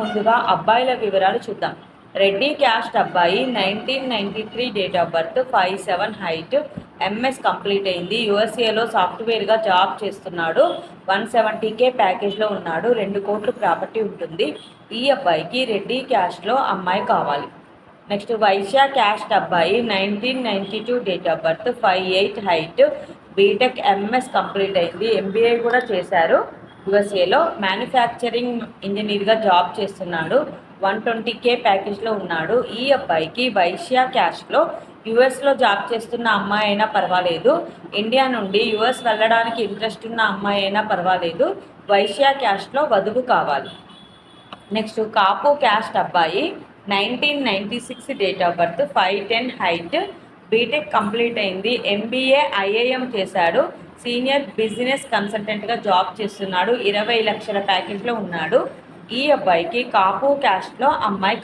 ముందుగా అబ్బాయిల వివరాలు చూద్దాం. రెడ్డి క్యాస్ట్ అబ్బాయి nineteen ninety three date of birth five seven height MS complete అయింది. యూఎస్ఏలో సాఫ్ట్వేర్గా జాబ్ చేస్తున్నాడు. వన్ సెవెంటీ కే ప్యాకేజ్లో ఉన్నాడు. రెండు కోట్లు ప్రాపర్టీ ఉంటుంది. ఈ అబ్బాయికి రెడ్డి క్యాస్ట్లో అమ్మాయి కావాలి. నెక్స్ట్ వైశ్య క్యాస్ట్ అబ్బాయి nineteen ninety two date of birth five eight height BTech MS complete అయింది. ఎంబీఏ కూడా చేశారు. యుఎస్ఏలో మ్యానుఫ్యాక్చరింగ్ ఇంజనీర్గా జాబ్ చేస్తున్నాడు. వన్ ట్వంటీ కే ప్యాకేజ్లో ఉన్నాడు. ఈ అబ్బాయికి వైశ్య క్యాస్ట్లో యుఎస్లో జాబ్ చేస్తున్న అమ్మాయి అయినా పర్వాలేదు. ఇండియా నుండి యుఎస్ వెళ్ళడానికి ఇంట్రెస్ట్ ఉన్న అమ్మాయి అయినా పర్వాలేదు. వైశ్య క్యాస్ట్లో వధువు కావాలి. నెక్స్ట్ కాపు క్యాస్ట్ అబ్బాయి nineteen ninety six date of birth five ten height BTech complete అయింది. ఎంబీఏ ఐఏఎం చేశాడు. సీనియర్ బిజినెస్ కన్సల్టెంట్గా జాబ్ చేస్తున్నాడు. ఇరవై లక్షల ప్యాకేజ్లో ఉన్నాడు. ఈ అబ్బాయికి కాపు క్యాస్ట్లో అమ్మాయి